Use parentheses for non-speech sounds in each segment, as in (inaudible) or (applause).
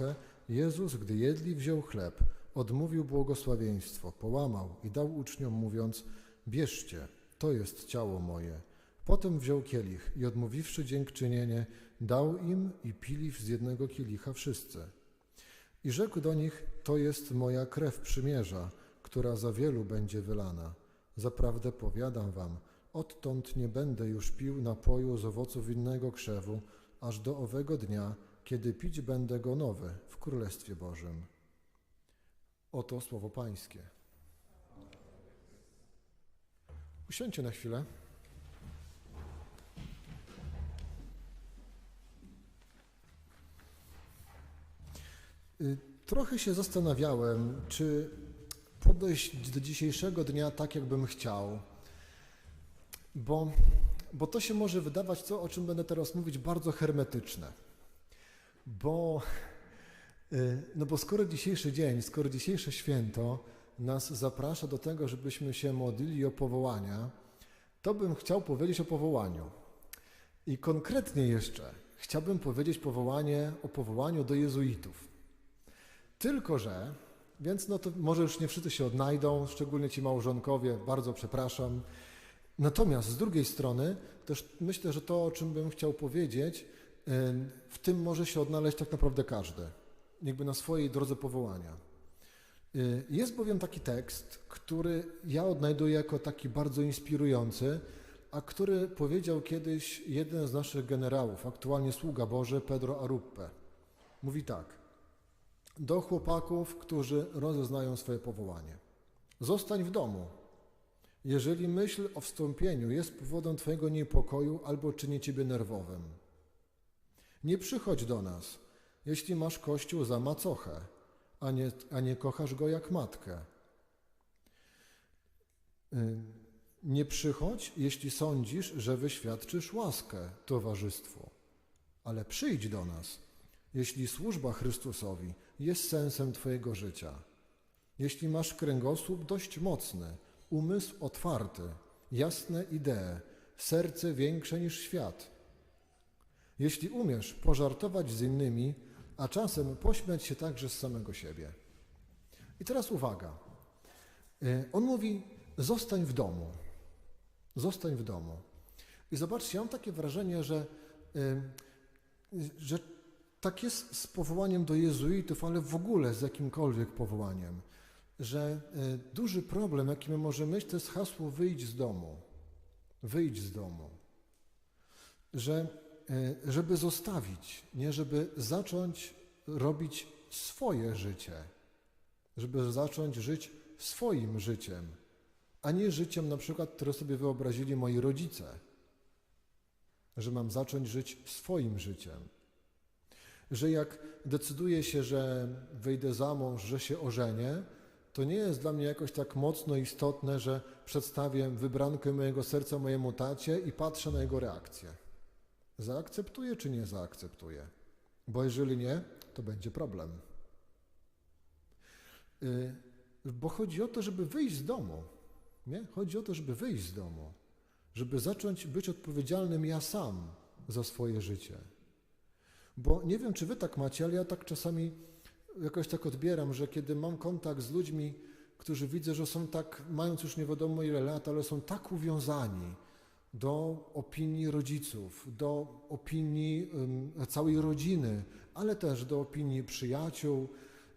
Paschę, Jezus, gdy jedli, wziął chleb, odmówił błogosławieństwo, połamał i dał uczniom, mówiąc: Bierzcie, to jest ciało moje. Potem wziął kielich i odmówiwszy dziękczynienie, dał im i pili z jednego kielicha wszyscy. I rzekł do nich: To jest moja krew przymierza, która za wielu będzie wylana. Zaprawdę powiadam wam, odtąd nie będę już pił napoju z owoców winnego krzewu, aż do owego dnia, kiedy pić będę go nowy w Królestwie Bożym. Oto słowo Pańskie. Usiądźcie na chwilę. Y, Trochę się zastanawiałem, czy podejść do dzisiejszego dnia tak, jakbym chciał, bo, bo to się może wydawać, to o czym będę teraz mówić, bardzo hermetyczne. Bo, y, no bo skoro dzisiejszy dzień, skoro dzisiejsze święto nas zaprasza do tego, żebyśmy się modlili o powołania, to bym chciał powiedzieć o powołaniu. I konkretnie jeszcze chciałbym powiedzieć powołanie, o powołaniu do jezuitów. Tylko, że, więc no to może już nie wszyscy się odnajdą, szczególnie ci małżonkowie, bardzo przepraszam. Natomiast z drugiej strony też myślę, że to, o czym bym chciał powiedzieć, w tym może się odnaleźć tak naprawdę każdy, jakby na swojej drodze powołania. Y, Jest bowiem taki tekst, który ja odnajduję jako taki bardzo inspirujący, a który powiedział kiedyś jeden z naszych generałów, aktualnie sługa Boży, Pedro Aruppe. Mówi tak do chłopaków, którzy rozeznają swoje powołanie. Zostań w domu. Jeżeli myśl o wstąpieniu jest powodem Twojego niepokoju albo czyni Ciebie nerwowym. Nie przychodź do nas, jeśli masz Kościół za macochę, a nie, a nie kochasz go jak matkę. Y, Nie przychodź, jeśli sądzisz, że wyświadczysz łaskę towarzystwu, ale przyjdź do nas, jeśli służba Chrystusowi jest sensem Twojego życia. Jeśli masz kręgosłup dość mocny, umysł otwarty, jasne idee, serce większe niż świat. Jeśli umiesz pożartować z innymi, a czasem pośmiać się także z samego siebie. I teraz uwaga. Y, On mówi: zostań w domu. Zostań w domu. I zobaczcie, ja mam takie wrażenie, że, y, że tak jest z powołaniem do jezuitów, ale w ogóle z jakimkolwiek powołaniem, że y, duży problem, jaki my możemy mieć, to jest hasło wyjdź z domu. Wyjdź z domu. Że, żeby zostawić, nie żeby zacząć robić swoje życie, żeby zacząć żyć swoim życiem, a nie życiem na przykład, które sobie wyobrazili moi rodzice, że mam zacząć żyć swoim życiem że jak decyduję się, że wyjdę za mąż, że się ożenię, to nie jest dla mnie jakoś tak mocno istotne, że przedstawię wybrankę mojego serca mojemu tacie i patrzę na jego reakcję. Zaakceptuję czy nie zaakceptuję? Bo jeżeli nie, to będzie problem. Y, Bo chodzi o to, żeby wyjść z domu. Nie? Chodzi o to, żeby wyjść z domu, żeby zacząć być odpowiedzialnym ja sam za swoje życie. Bo nie wiem, czy wy tak macie, ale ja tak czasami jakoś tak odbieram, że kiedy mam kontakt z ludźmi, którzy widzę, że są tak, mając już nie wiadomo ile lat, ale są tak uwiązani do opinii rodziców, do opinii całej rodziny, ale też do opinii przyjaciół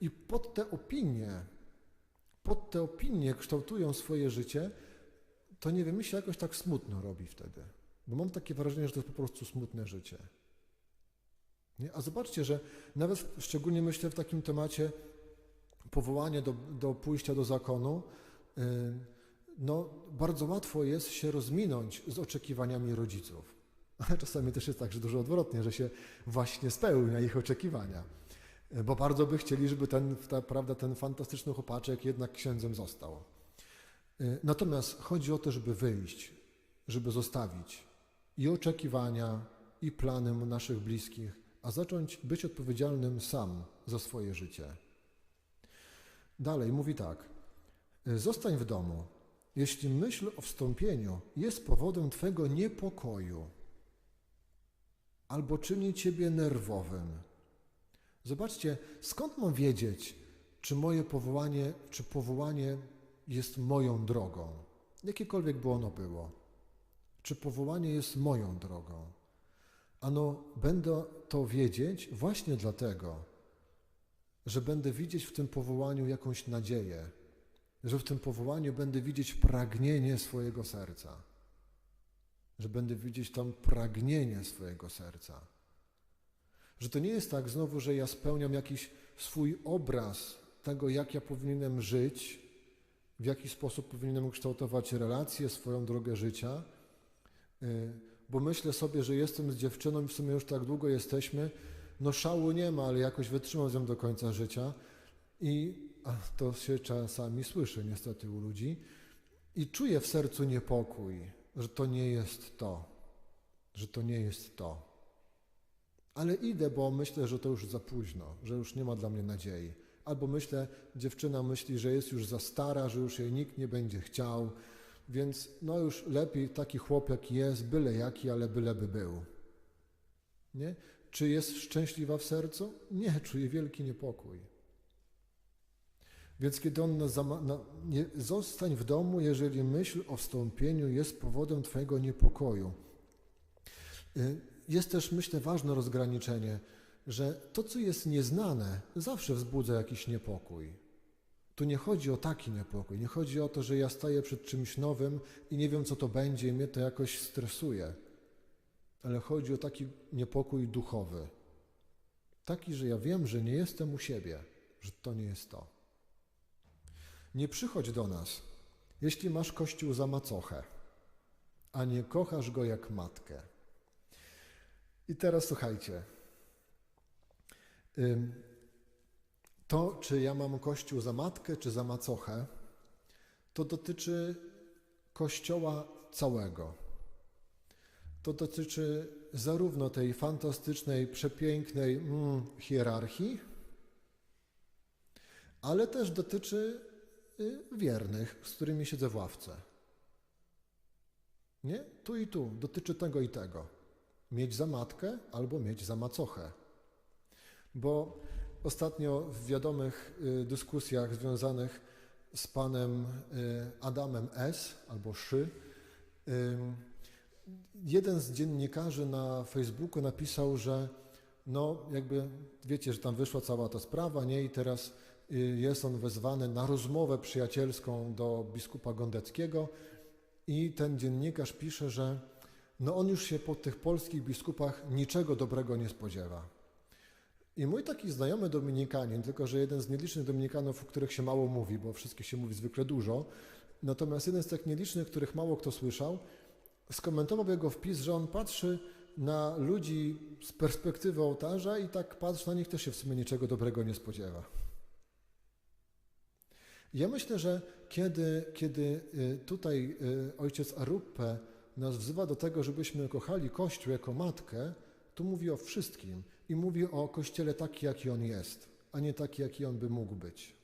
i pod te opinie, pod te opinie kształtują swoje życie, to nie wiem, mi się jakoś tak smutno robi wtedy. Bo mam takie wrażenie, że to jest po prostu smutne życie. Nie? A zobaczcie, że nawet szczególnie myślę w takim temacie powołanie do, do pójścia do zakonu, yy, no bardzo łatwo jest się rozminąć z oczekiwaniami rodziców. (laughs) Ale czasami też jest tak, że dużo odwrotnie, że się właśnie spełnia ich oczekiwania. Yy, Bo bardzo by chcieli, żeby ten, ta, prawda, ten fantastyczny chłopaczek jednak księdzem został. Yy, Natomiast chodzi o to, żeby wyjść, żeby zostawić i oczekiwania, i plany naszych bliskich, a zacząć być odpowiedzialnym sam za swoje życie. Dalej mówi tak: Zostań w domu, jeśli myśl o wstąpieniu jest powodem Twego niepokoju albo czyni Ciebie nerwowym. Zobaczcie, skąd mam wiedzieć, czy moje powołanie, czy powołanie jest moją drogą, jakiekolwiek by ono było. Czy powołanie jest moją drogą? Ano, będę to wiedzieć właśnie dlatego, że będę widzieć w tym powołaniu jakąś nadzieję, że w tym powołaniu będę widzieć pragnienie swojego serca, że będę widzieć tam pragnienie swojego serca. Że to nie jest tak znowu, że ja spełniam jakiś swój obraz tego, jak ja powinienem żyć, w jaki sposób powinienem kształtować relacje, swoją drogę życia, y, bo myślę sobie, że jestem z dziewczyną i w sumie już tak długo jesteśmy, no szału nie ma, ale jakoś wytrzymam z nią do końca życia. I a to się czasami słyszy niestety u ludzi i czuję w sercu niepokój, że to nie jest to, że to nie jest to. Ale idę, bo myślę, że to już za późno, że już nie ma dla mnie nadziei. Albo myślę, dziewczyna myśli, że jest już za stara, że już jej nikt nie będzie chciał, więc no już lepiej taki chłop jaki jest, byle jaki, ale byleby był. Nie? Czy jest szczęśliwa w sercu? Nie, czuje wielki niepokój. Więc kiedy on nas nie, zostań w domu, jeżeli myśl o wstąpieniu jest powodem Twojego niepokoju. Y, Jest też, myślę, ważne rozgraniczenie, że to, co jest nieznane, zawsze wzbudza jakiś niepokój. Tu nie chodzi o taki niepokój, nie chodzi o to, że ja staję przed czymś nowym i nie wiem, co to będzie, i mnie to jakoś stresuje, ale chodzi o taki niepokój duchowy. Taki, że ja wiem, że nie jestem u siebie, że to nie jest to. Nie przychodź do nas, jeśli masz kościół za macochę, a nie kochasz go jak matkę. I teraz słuchajcie. To, czy ja mam kościół za matkę, czy za macochę, to dotyczy kościoła całego. To dotyczy zarówno tej fantastycznej, przepięknej mm, hierarchii, ale też dotyczy wiernych, z którymi siedzę w ławce. Nie? Tu i tu. Dotyczy tego i tego. Mieć za matkę albo mieć za macochę. Bo ostatnio w wiadomych y, dyskusjach związanych z panem y, Adamem S. albo Szy, y, jeden z dziennikarzy na Facebooku napisał, że no jakby wiecie, że tam wyszła cała ta sprawa, nie? I teraz y, jest on wezwany na rozmowę przyjacielską do biskupa Gondeckiego i ten dziennikarz pisze, że no on już się po tych polskich biskupach niczego dobrego nie spodziewa. I mój taki znajomy dominikanin, tylko że jeden z nielicznych dominikanów, o których się mało mówi, bo wszystkich się mówi zwykle dużo, natomiast jeden z tych nielicznych, których mało kto słyszał, skomentował jego wpis, że on patrzy na ludzi z perspektywy ołtarza i tak patrzy na nich też się w sumie niczego dobrego nie spodziewa. Ja myślę, że kiedy, kiedy y, tutaj y, ojciec Aruppe nas wzywa do tego, żebyśmy kochali Kościół jako matkę, to mówi o wszystkim i mówi o Kościele taki, jaki on jest, a nie taki, jaki on by mógł być.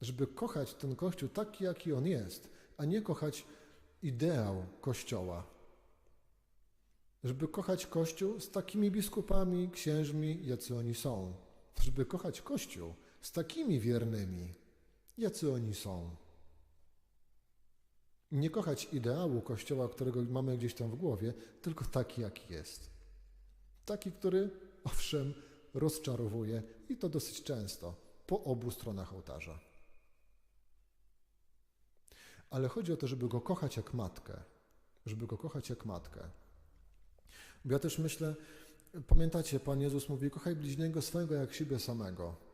Żeby kochać ten Kościół taki, jaki on jest, a nie kochać ideał Kościoła. Żeby kochać Kościół z takimi biskupami, księżmi, jacy oni są. Żeby kochać Kościół z takimi wiernymi, jacy oni są. Nie kochać ideału Kościoła, którego mamy gdzieś tam w głowie, tylko taki, jaki jest. Taki, który owszem rozczarowuje i to dosyć często po obu stronach ołtarza. Ale chodzi o to, żeby go kochać jak matkę, żeby go kochać jak matkę. Bo ja też myślę, pamiętacie, Pan Jezus mówi, kochaj bliźniego swego jak siebie samego.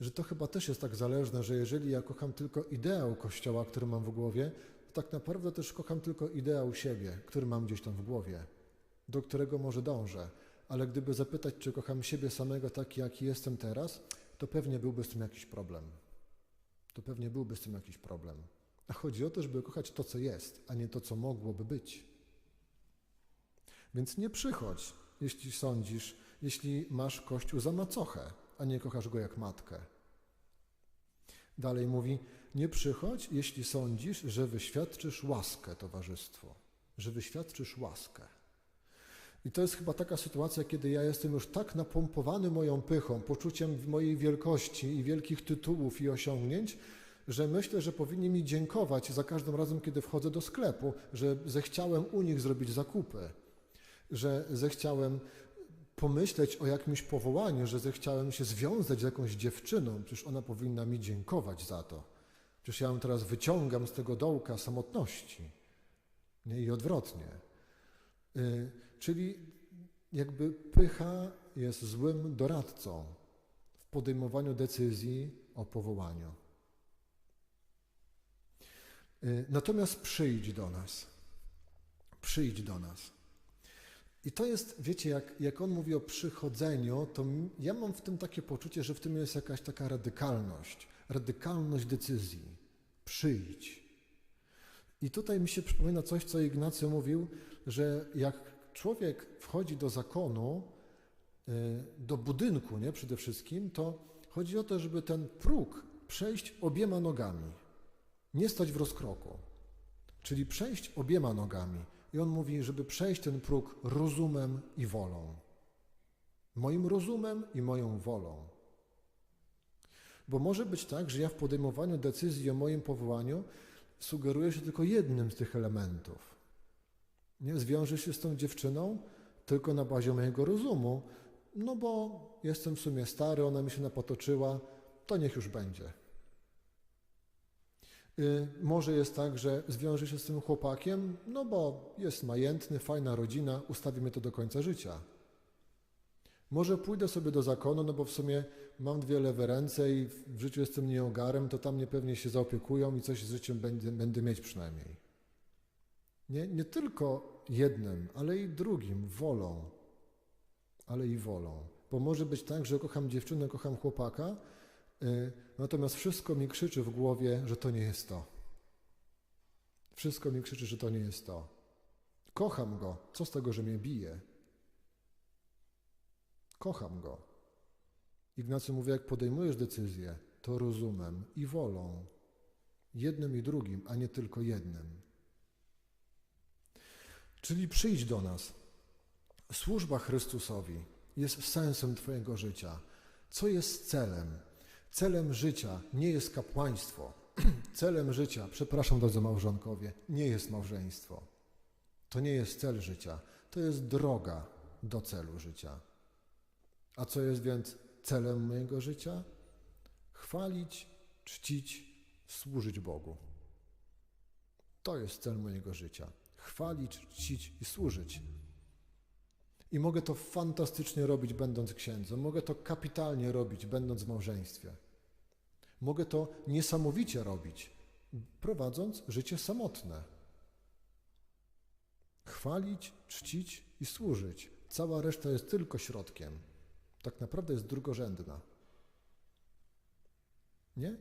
Że to chyba też jest tak zależne, że jeżeli ja kocham tylko ideał Kościoła, który mam w głowie, to tak naprawdę też kocham tylko ideał siebie, który mam gdzieś tam w głowie, do którego może dążę. Ale gdyby zapytać, czy kocham siebie samego taki, jaki jestem teraz, to pewnie byłby z tym jakiś problem. To pewnie byłby z tym jakiś problem. A chodzi o to, żeby kochać to, co jest, a nie to, co mogłoby być. Więc nie przychodź, jeśli sądzisz, jeśli masz Kościół za macochę, a nie kochasz go jak matkę. Dalej mówi, nie przychodź, jeśli sądzisz, że wyświadczysz łaskę towarzystwu, że wyświadczysz łaskę. I to jest chyba taka sytuacja, kiedy ja jestem już tak napompowany moją pychą, poczuciem mojej wielkości i wielkich tytułów i osiągnięć, że myślę, że powinni mi dziękować za każdym razem, kiedy wchodzę do sklepu, że zechciałem u nich zrobić zakupy, że zechciałem pomyśleć o jakimś powołaniu, że zechciałem się związać z jakąś dziewczyną, przecież ona powinna mi dziękować za to. Przecież ja ją teraz wyciągam z tego dołka samotności. Nie? I odwrotnie. Y, czyli jakby pycha jest złym doradcą w podejmowaniu decyzji o powołaniu. Y, Natomiast przyjdź do nas. Przyjdź do nas. I to jest, wiecie, jak, jak on mówi o przychodzeniu, to ja mam w tym takie poczucie, że w tym jest jakaś taka radykalność, radykalność decyzji. Przyjdź. I tutaj mi się przypomina coś, co Ignacy mówił, że jak człowiek wchodzi do zakonu, y, do budynku, nie, przede wszystkim, to chodzi o to, żeby ten próg przejść obiema nogami, nie stać w rozkroku, czyli przejść obiema nogami. I on mówi, żeby przejść ten próg rozumem i wolą. Moim rozumem i moją wolą. Bo może być tak, że ja w podejmowaniu decyzji o moim powołaniu sugeruję się tylko jednym z tych elementów. Nie zwiążę się z tą dziewczyną tylko na bazie mojego rozumu, no bo jestem w sumie stary, ona mi się napotoczyła, to niech już będzie. Y, Może jest tak, że zwiąże się z tym chłopakiem, no bo jest majętny, fajna rodzina, ustawimy to do końca życia. Może pójdę sobie do zakonu, no bo w sumie mam dwie lewe ręce i w życiu jestem nieogarem, to tam mnie pewnie się zaopiekują i coś z życiem będę, będę mieć przynajmniej. Nie, nie tylko jednym, ale i drugim, wolą. Ale i wolą. Bo może być tak, że kocham dziewczynę, kocham chłopaka, natomiast wszystko mi krzyczy w głowie, że to nie jest to. Wszystko mi krzyczy, że to nie jest to. Kocham go. Co z tego, że mnie bije? Kocham go. Ignacy mówi, jak podejmujesz decyzję, to rozumem i wolą. Jednym i drugim, a nie tylko jednym. Czyli przyjdź do nas. Służba Chrystusowi jest sensem Twojego życia. Co jest celem? Celem życia nie jest kapłaństwo. (clears throat) Celem życia, przepraszam drodzy małżonkowie, nie jest małżeństwo. To nie jest cel życia, to jest droga do celu życia. A co jest więc celem mojego życia? Chwalić, czcić, służyć Bogu. To jest cel mojego życia. Chwalić, czcić i służyć. I mogę to fantastycznie robić, będąc księdzem. Mogę to kapitalnie robić, będąc w małżeństwie. Mogę to niesamowicie robić, prowadząc życie samotne. Chwalić, czcić i służyć. Cała reszta jest tylko środkiem. Tak naprawdę jest drugorzędna. Nie?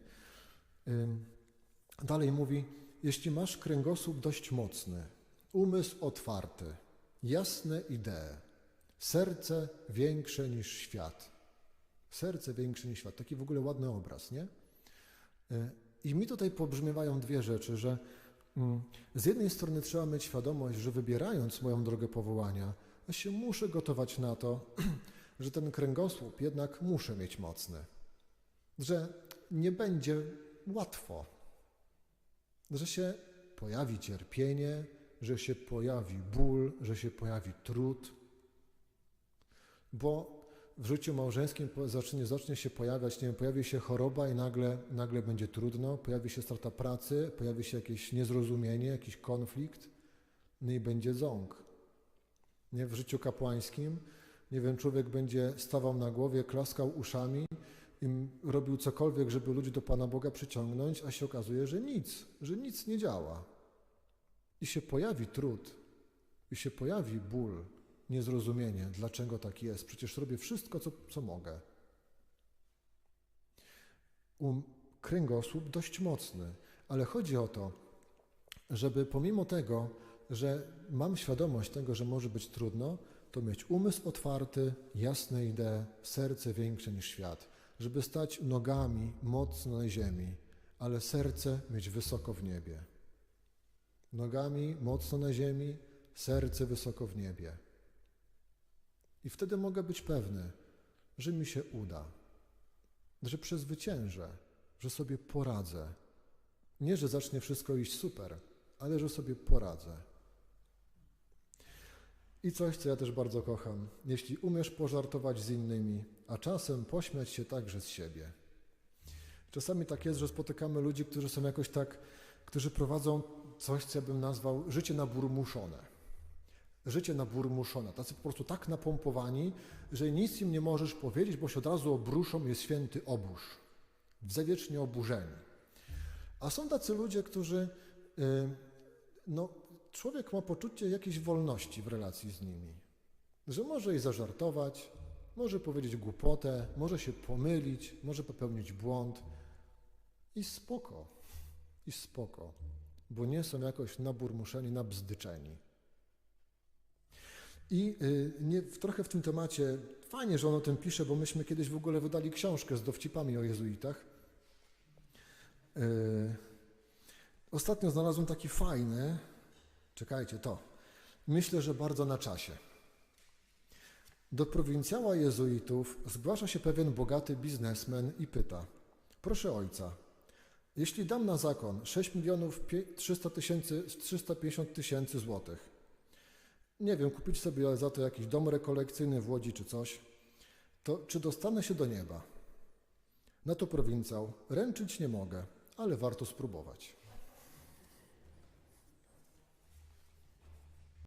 Dalej mówi, jeśli masz kręgosłup dość mocny, umysł otwarty, jasne idee, serce większe niż świat. Serce większe niż świat. Taki w ogóle ładny obraz, nie? Y, I mi tutaj pobrzmiewają dwie rzeczy, że mm, z jednej strony trzeba mieć świadomość, że wybierając moją drogę powołania, ja się muszę gotować na to, (clears throat) że ten kręgosłup jednak muszę mieć mocny. Że nie będzie łatwo. Że się pojawi cierpienie, że się pojawi ból, że się pojawi trud. Bo w życiu małżeńskim zacznie, zacznie się pojawiać, nie wiem, pojawi się choroba i nagle, nagle będzie trudno, pojawi się strata pracy, pojawi się jakieś niezrozumienie, jakiś konflikt, no i będzie ząg. Nie, w życiu kapłańskim, nie wiem, człowiek będzie stawał na głowie, klaskał uszami i robił cokolwiek, żeby ludzi do Pana Boga przyciągnąć, a się okazuje, że nic, że nic nie działa. I się pojawi trud, i się pojawi ból, niezrozumienie, dlaczego tak jest. Przecież robię wszystko, co, co mogę. Um, kręgosłup dość mocny, ale chodzi o to, żeby pomimo tego, że mam świadomość tego, że może być trudno, to mieć umysł otwarty, jasne idee, serce większe niż świat, żeby stać nogami mocno na ziemi, ale serce mieć wysoko w niebie. Nogami mocno na ziemi, serce wysoko w niebie. I wtedy mogę być pewny, że mi się uda, że przezwyciężę, że sobie poradzę. Nie, że zacznie wszystko iść super, ale że sobie poradzę. I coś, co ja też bardzo kocham, jeśli umiesz pożartować z innymi, a czasem pośmiać się także z siebie. Czasami tak jest, że spotykamy ludzi, którzy są jakoś tak, którzy prowadzą coś, co ja bym nazwał życie naburmuszone. Życie naburmuszone. Tacy po prostu tak napompowani, że nic im nie możesz powiedzieć, bo się od razu obruszą, jest święty obórz. Zawiecznie oburzeni. A są tacy ludzie, którzy, y, no, człowiek ma poczucie jakiejś wolności w relacji z nimi. Że może i zażartować, może powiedzieć głupotę, może się pomylić, może popełnić błąd. I spoko, i spoko, bo nie są jakoś naburmuszeni, nabzdyczeni. I y, nie, trochę w tym temacie, fajnie, że on o tym pisze, bo myśmy kiedyś w ogóle wydali książkę z dowcipami o jezuitach. Y, ostatnio znalazłem taki fajny, czekajcie, to, myślę, że bardzo na czasie. Do prowincjała jezuitów zgłasza się pewien bogaty biznesmen i pyta: Proszę ojca, jeśli dam na zakon 6 milionów 300 tysięcy, 350 tysięcy złotych, nie wiem, kupić sobie za to jakiś dom rekolekcyjny w Łodzi czy coś, to czy dostanę się do nieba? Na to prowincjał, ręczyć nie mogę, ale warto spróbować.